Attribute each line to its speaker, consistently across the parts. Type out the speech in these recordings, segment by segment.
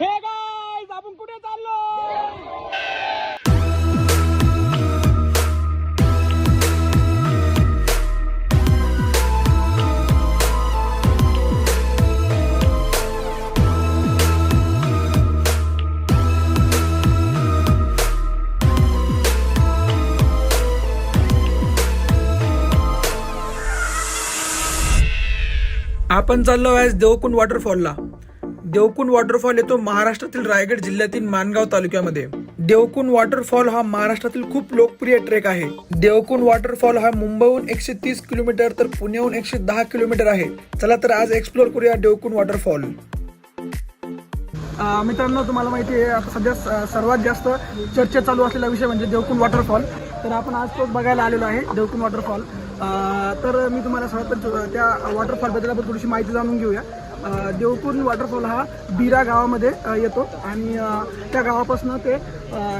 Speaker 1: हे गाईज आपण कुठे चाललो?
Speaker 2: आपण चाललो आहे देवकुंड वॉटरफॉलला देवकुंड वॉटरफॉल येतो महाराष्ट्रातील रायगड जिल्ह्यातील माणगाव तालुक्यामध्ये. देवकुंड वॉटरफॉल हा महाराष्ट्रातील खूप लोकप्रिय ट्रेक आहे. देवकुंड वॉटरफॉल हा मुंबईहून एकशे तीस किलोमीटर तर पुण्याहून एकशे दहा किलोमीटर आहे. चला तर आज एक्सप्लोर करूया देवकुंड वॉटरफॉल. मित्रांनो तुम्हाला माहिती आहे आता सध्या सर्वात जास्त चर्चा चालू असलेला विषय म्हणजे देवकुंड वॉटरफॉल. तर आपण आज तो बघायला आलेलो आहे देवकुंड वॉटरफॉल. तर मी तुम्हाला सर्वात त्या वॉटरफॉलबद्दल आपण थोडीशी माहिती जाणून घेऊया. अ, देवकुंड वॉटरफॉल हा बिरा गावामध्ये येतो. आणि त्या गावापासून ते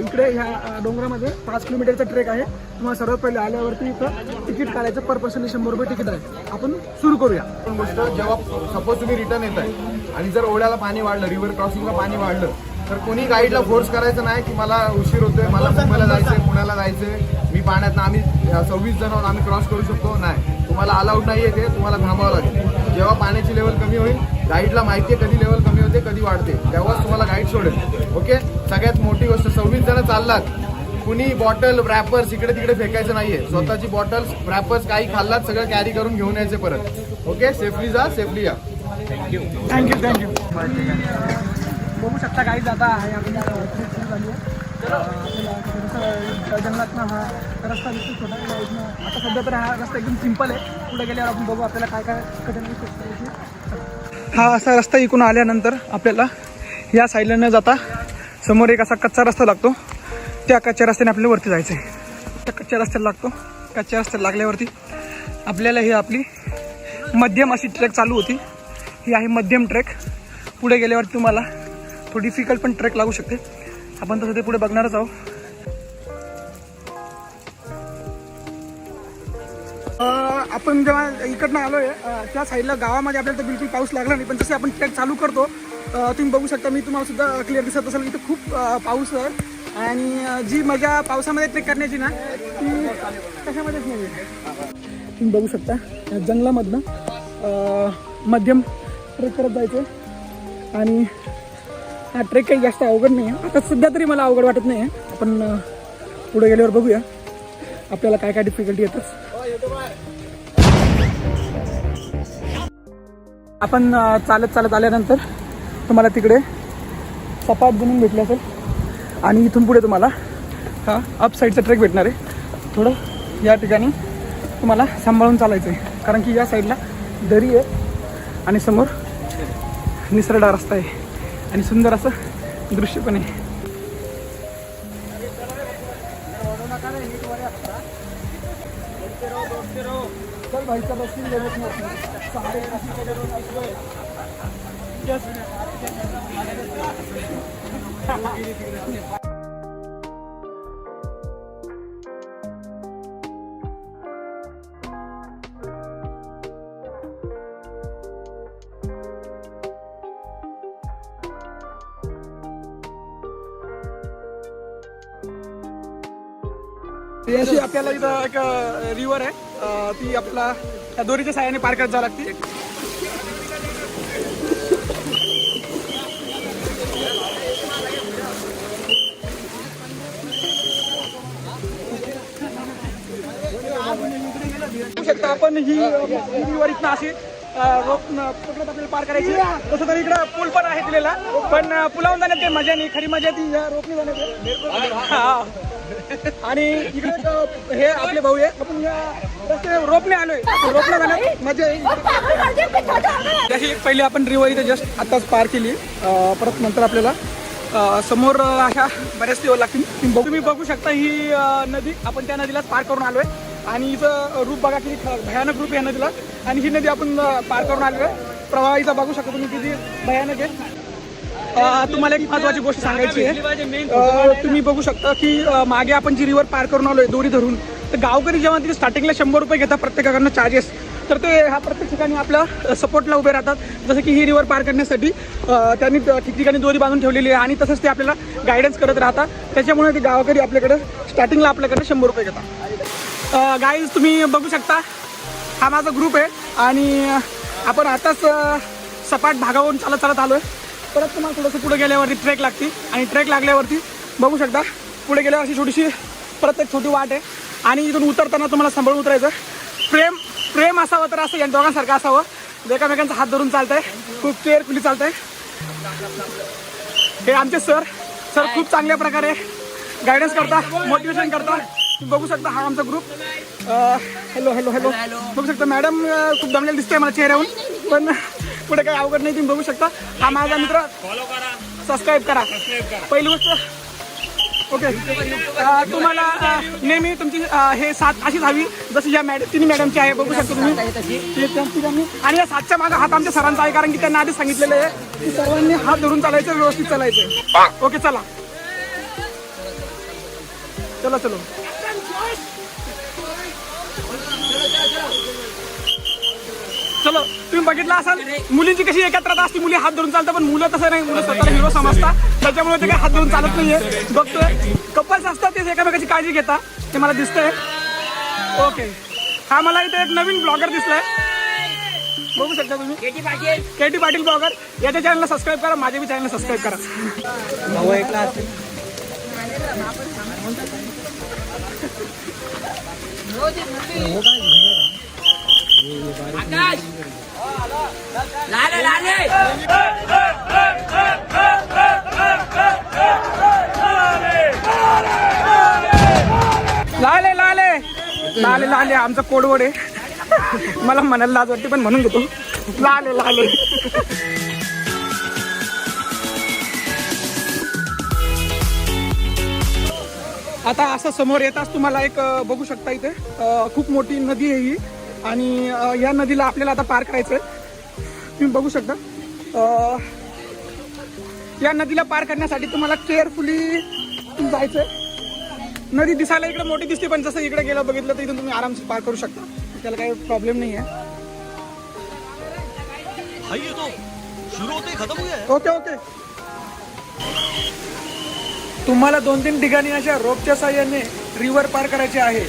Speaker 2: इकडे ह्या डोंगरामध्ये पाच किलोमीटरचा ट्रेक आहे. तुम्हाला सर्वात पहिले आल्यावरती इथं तिकीट काढायचं. पर पर्सन शंभर रुपये तिकीट आहे. आपण सुरू करूया.
Speaker 3: पण गोष्ट जेव्हा सपोज तुम्ही रिटर्न येत आहे आणि जर ओढ्याला पाणी वाढलं रिव्हर क्रॉसिंगला पाणी वाढलं तर कोणी गाईडला फोर्स करायचं नाही की मला उशीर होतोय मला मुंबईला जायचंय पुण्याला जायचंय मी पाण्यात आम्ही सव्वीस जण आहोत आम्ही क्रॉस करू शकतो? नाही. तुम्हाला अलाउड नाही आहे ते तुम्हाला थांबावं लागेल. जेव्हा पाण्याची लेवल कमी होईल गाईडला माहिती आहे कधी लेवल कमी होते कधी वाढते. तेव्हाच तुम्हाला गाईड सोडेल. ओके सगळ्यात मोठी गोष्ट सव्वीस जण चाललात. कुणी बॉटल रॅपर्स इकडे तिकडे फेकायचं नाहीये. स्वतःची बॉटल्स रॅपर्स काही खाल्लात सगळं कॅरी करून घेऊन यायचे परत. ओके सेफली जा सेफली या.
Speaker 2: थँक्यू थँक्यू बघू शकता काही जाता आहे ट्रिप जंगलातनं हा रस्ता दिसतो छोटा या इथनं आता सध्या तर हा रस्ता एकदम सिंपल आहे. पुढे गेल्यावर आपण बघू आपल्याला काय काय कठीण हा असा रस्ता इकून आल्यानंतर आपल्याला या साईडला न जाता समोर एक असा कच्चा रस्ता लागतो. त्या कच्च्या रस्त्याने आपल्याला वरती जायचं आहे त्या कच्च्या रस्त्याला लागतो. कच्च्या रस्त्याला लागल्यावरती आपल्याला ही आपली मध्यम अशी ट्रेक चालू होती. ही आहे मध्यम ट्रेक. पुढे गेल्यावरती तुम्हाला थोडी डिफिकल्ट पण ट्रेक लागू शकते. आपण तसं ते पुढे बघणारच आहोत. आपण जेव्हा इकडनं आलोय आहे त्या साईडला गावामध्ये आपल्याला तर बिलकुल पाऊस लागला नाही पण जसे आपण ट्रेक चालू करतो तुम्ही बघू शकता मी तुम्हाला सुद्धा क्लिअर दिसत असेल इथं खूप पाऊस आहे. आणि जी मजा पावसामध्ये ट्रेक करण्याची ना ती कशामध्येच नाही तुम्ही बघू शकता जंगलामधनं मध्यम ट्रेक करत जायचं आणि हा ट्रेक काही जास्त अवघड नाही आहे आता सध्या तरी मला अवघड वाटत नाही आहे आपण पुढे गेल्यावर बघूया. आपल्याला काय काय डिफिकल्टी येतात. आपण चालत चालत आल्यानंतर तुम्हाला तिकडे सपाट जमीन भेटली असेल. आणि इथून पुढे तुम्हाला हा अप साईडचा ट्रेक भेटणार आहे. थोडं या ठिकाणी तुम्हाला सांभाळून चालायचं आहे कारण की या साईडला दरी आहे आणि समोर निसरडा रस्ता आहे. आणि सुंदर असं दृश्य पण आहे. चल भाई चल बस लेवत नाही अशी आपल्याला इथं एक रिव्हर आहे. ती आपला त्या दोरीच्या साह्याने पार करत जावं लागते. शकता आपण ही रिव्हर इथनं अशी रोप कुठलं पकडत आपल्याला पार करायची. तसं तर इकडं पूल पण आहे दिलेला. पण पुलावून जाण्यात काही मजा नाही. खरी मजा ती या रोपने जाण्यात हा. आणि इकडे हे आपले भाऊ आहे आपण या रोपने आलोय. रोपने जाण्यात मजा येईल. त्याची आपण रिवर इथे जस्ट आताच पार केली. परत नंतर आपल्याला समोर अशा बऱ्याच लागतील. तुम्ही बघू- बघू शकता ही नदी. आपण त्या नदीलाच पार करून आलोय. आणि इथं रूप बघा किती भयानक रूप आहे या नदीला. आणि ही नदी आपण पार करून आलोय प्रवाह इथं बघू शकतो तुम्ही किती भयानक आहे. तुम्हाला एक महत्वाची गोष्ट सांगायची आहे. तुम्ही बघू शकता की मागे आपण जी रिव्हर पार करून आलोय दोरी धरून तर गावकरी जेव्हा तिथे स्टार्टिंगला शंभर रुपये घेतात प्रत्येकाकडनं चार्जेस तर ते ह्या प्रत्येक ठिकाणी आपल्या सपोर्टला उभे राहतात. जसं की ही रिव्हर पार करण्यासाठी त्यांनी ठिकठिकाणी दोरी बांधून ठेवलेली आहे आणि तसंच ते आपल्याला गायडन्स करत राहतात. त्याच्यामुळे ते गावकरी आपल्याकडे स्टार्टिंगला आपल्याकडे शंभर रुपये घेतात. गाईज तुम्ही बघू शकता. हा माझा ग्रुप आहे आणि आपण आताच सपाट भागावरून चालत चालत आलो आहे परत तुम्हाला थोडंसं पुढे गेल्यावरती ट्रेक लागते आणि ट्रेक लागल्यावरती बघू शकता. पुढे गेल्यावर अशी छोटीशी परत एक छोटी वाट आहे. आणि इथून उतरताना तुम्हाला सांभाळून उतरायचं प्रेम प्रेम असावं तर असं या दोघांसारखं असावं. एकामेकांचा हात धरून चालत आहे खूप केअरफुली आहे हे आमचे सर सर खूप चांगल्या प्रकारे गायडन्स करता मोटिवेशन करता. तुम्ही बघू शकता हा आमचा ग्रुप हॅलो हॅलो हॅलो बघू शकता मॅडम खूप दमलेलं दिसतंय मला चेहऱ्याहून पण पुढे काही अवघड नाही तुम्ही बघू शकता. हा माझा मित्र सबस्क्राईब करा. पहिली गोष्ट ओके. तुम्हाला नेहमी तुमची हे साथ अशीच हवी जशी या मॅडम तिन्ही मॅडमची आहे बघू शकता तुम्ही. आणि या सातच्या मागे हात आमच्या सरांचा आहे कारण की त्यांना आधी सांगितलेलं आहे की सर्वांनी हात धरून चालायचं व्यवस्थित चालायचं. ओके चला. चला चलो. चलो तुम्ही बघितलं असाल मुलींची कशी एकत्रता असते. मुली हात धरून चालतात पण मुलं तसं नाही. मुलं स्वतःला हिरो समजतात. त्याच्यामुळे ते काही हात धरून चालत नाहीये. बघतोय. कपल्स असतात तेच एकामेकाची काळजी घेतात. ते मला दिसतंय. ओके हा मला इथे एक नवीन ब्लॉगर दिसलाय. बघू शकता तुम्ही. के टी पाटील ब्लॉगर याच्या चॅनलला सबस्क्राईब करा माझ्या बी चॅनलला सबस्क्राईब करा.
Speaker 1: लाले लाले!
Speaker 2: लाले लाले! लाले लाले आमचं कोडवड आहे. मला म्हणायला लाज वाटते पण म्हणून घेतो. लाले लाले. आता असं समोर येताच तुम्हाला एक बघू शकता इथे. खूप मोठी नदी आहे ही. आणि या नदीला आपल्याला आता पार करायचं आहे तुम्ही बघू शकता. या नदीला पार करण्यासाठी तुम्हाला केअरफुली जायचंय. नदी दिसायला इकडे मोठी दिसते पण जसं इकडे गेलं बघितलं तर इथून तुम्ही आरामशीर पार करू शकता. त्याला काही प्रॉब्लेम नाही आहे. Okay okay. तुम्हाला दोन तीन ठिकाणी अशा रोपच्या साह्याने रिव्हर पार करायचे आहे.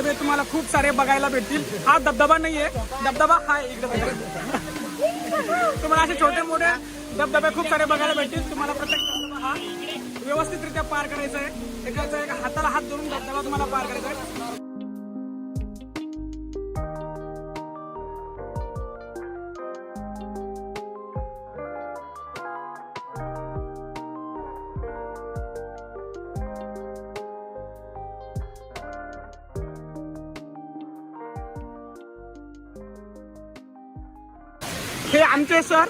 Speaker 2: धबधबे तुम्हाला खूप सारे बघायला भेटतील. हा धबधबा नाहीये. धबधबा हा इकडे तुम्हाला असे छोटे मोठे धबधबे खूप सारे बघायला भेटतील. तुम्हाला प्रत्येक धबधबा हा व्यवस्थितरित्या पार करायचा आहे. एकाचा एका हाताला हात धरून धबधबा तुम्हाला पार करायचा आहे. हे आमचे सर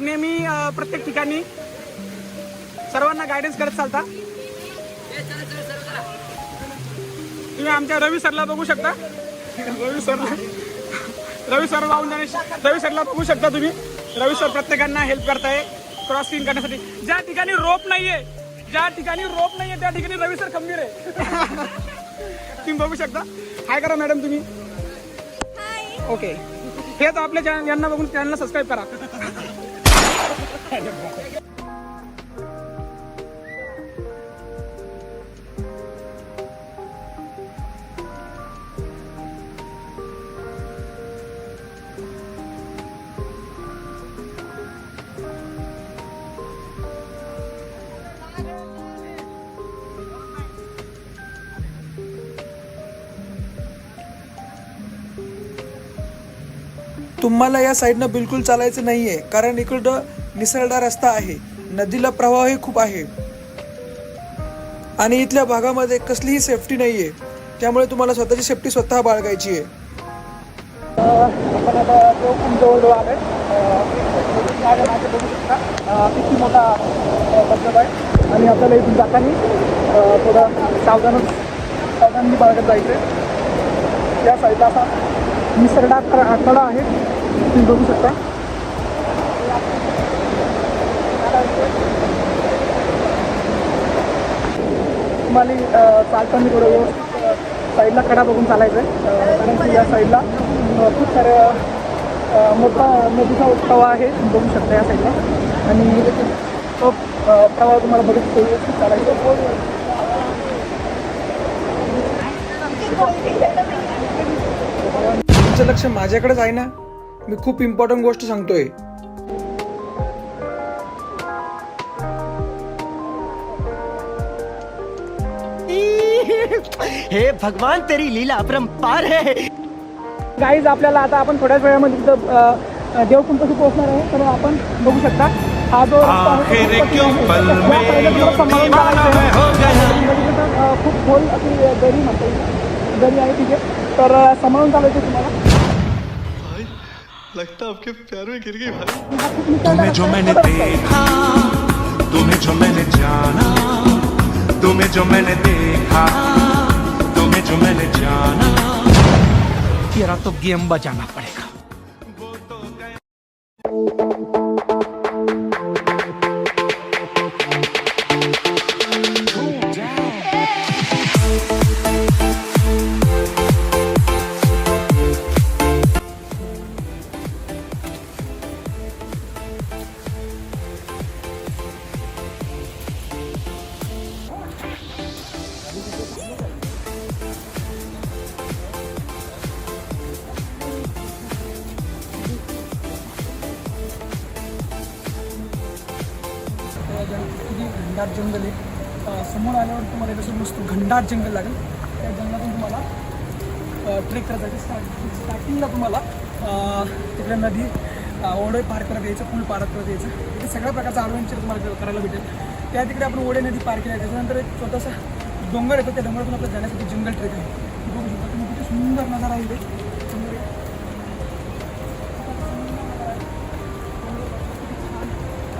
Speaker 2: नेहमी प्रत्येक ठिकाणी सर्वांना गायडन्स करत चालता. तुम्ही आमच्या रवी सरला बघू शकता. रवी सरला रवी सर लावून जाणे रवी सरला बघू शकता तुम्ही. रवी सर प्रत्येकांना हेल्प करताय क्रॉसिंग करण्यासाठी. ज्या ठिकाणी रोप नाहीये ज्या ठिकाणी रोप नाहीये त्या ठिकाणी रवी सर खंबीर आहे. तुम्ही बघू शकता. हाय करा मॅडम तुम्ही. ओके हे तर आपल्या चॅनल यांना बघून चॅनलला सबस्क्राईब करा.
Speaker 4: तुम्हाला या साईडनं बिलकुल चालायचं नाही आहे कारण इकडं निसरडा रस्ता आहे. नदीला प्रवाहही खूप आहे. आणि इथल्या भागामध्ये कसलीही सेफ्टी नाही आहे त्यामुळे तुम्हाला स्वतःची सेफ्टी स्वतः बाळगायची आहे.
Speaker 2: आपण आता जवळजवळ बघू शकता. किती मोठा धबधबा आहे. आणि आपल्याला इथून जाताना थोडा सावधान सावधानी बाळगत जायचं आहे या साईडला असा निसर्डा क- कडा आहे तुम्ही बघू शकता. तुम्हाला अं, चालताना थोडं व्यवस्थित साईडला कडा बघून चालायचं आहे. कारण की या साईडला खूप साऱ्या मोठा नदीचा प्रवाह आहे. बघू शकता या साईडला आणि तो प्रवाह तुम्हाला बघत व्यवस्थित चालायचं
Speaker 4: तुमचं लक्ष माझ्याकडेच आहे ना? मी खूप इम्पॉर्टंट गोष्ट सांगतोय.
Speaker 5: हे भगवान तेरी लीला अपरंपार है.
Speaker 2: गाईज आपल्याला आता आपण थोड्याच वेळामध्ये तिथं अ, देवकुंडपाशी पोहोचणार आहे तर आपण बघू शकता. हा जो आहे तो खूप आहे. आहे. खोल अशी दरी म्हणता येईल. दरी आहे ठीक आहे तर सांभाळून चालायचं आहे तुम्हाला.
Speaker 6: लगता आपके प्यार में गिर गई भाई
Speaker 7: तुम्हें जो मैंने. देखा तुम्हें जो मैंने जाना तुम्हें जो मैंने देखा तुम्हें जो मैंने जाना
Speaker 1: तेरा तो गेम बचाना पड़ेगा
Speaker 2: घनदाट जंगल आहे. समोर आल्यावर तुम्हाला जसं मस्त घनदाट जंगल लागेल. त्या जंगलातून तुम्हाला ट्रेक करायचं आहे स्टार्ट स्टार्टिंगला तुम्हाला तिकडे नदी ओढे पार करत यायचं पूल पार करत यायचं. इथे सगळ्या प्रकारचं ॲडव्हेंचर तुम्हाला करायला भेटेल. त्या तिकडे आपण ओढे नदी पार केल्या त्याच्यानंतर एक छोटासा डोंगर येतो त्या डोंगरातून आपल्याला जाण्यासाठी जंगल ट्रेक आहे. बघू शकता तुम्ही किती सुंदर नजारा आहे सुंदर आहे.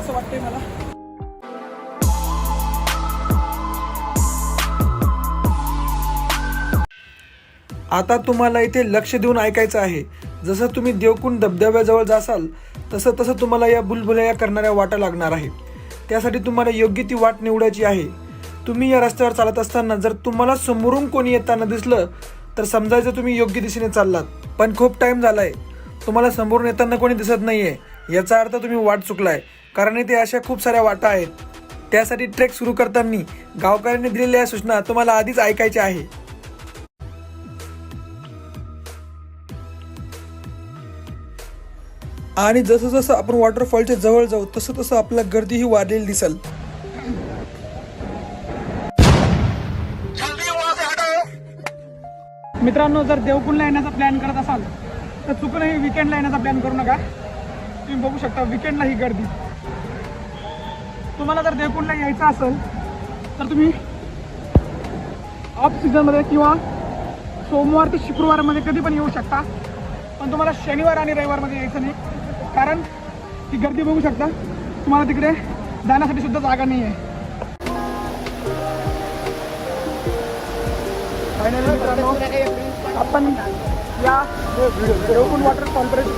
Speaker 2: असं वाटतंय मला.
Speaker 4: आता तुम्हाला इथे लक्ष देऊन ऐकायचं आहे. जसं तुम्ही देवकुंड धबधब्याजवळ जासाल तसं तसं तुम्हाला या बुलबुलया करणाऱ्या वाटा लागणार आहे. त्यासाठी तुम्हाला योग्य ती वाट निवडायची आहे. तुम्ही या रस्त्यावर चालत असताना जर तुम्हाला समोरून कोणी येताना दिसलं तर समजायचं तुम्ही योग्य दिशेने चाललात. पण खूप टाइम झालाय. तुम्हाला समोरून येताना कोणी दिसत नाहीये. याचा अर्थ तुम्ही वाट चुकलाय. कारण इथे अशा खूप साऱ्या वाटा आहेत. त्यासाठी ट्रेक सुरू करताना गावकऱ्यांनी दिलेल्या सूचना तुम्हाला आधीच ऐकायच्या आहे. आणि जसं जसं आपण वॉटरफॉलच्या जवळ जाऊ तसं तसं आपल्या गर्दीही वाढलेली दिसेल.
Speaker 2: मित्रांनो जर देवकुंडला येण्याचा प्लॅन करत असाल तर चुकूनही विकेंडला येण्याचा प्लॅन करू नका. तुम्ही बघू शकता विकेंडला ही गर्दी. तुम्हाला जर देवकुंडला यायचं असेल तर तुम्ही ऑफ सीझनमध्ये किंवा सोमवार ते शुक्रवारमध्ये कधी पण येऊ शकता. पण तुम्हाला शनिवार आणि रविवारमध्ये यायचं नाही. कारण ती गर्दी बघू शकता. तुम्हाला तिकडे जाण्यासाठी सुद्धा जागा नाही आहे आपण या देवकुंड वॉटर कॉन्फरन्स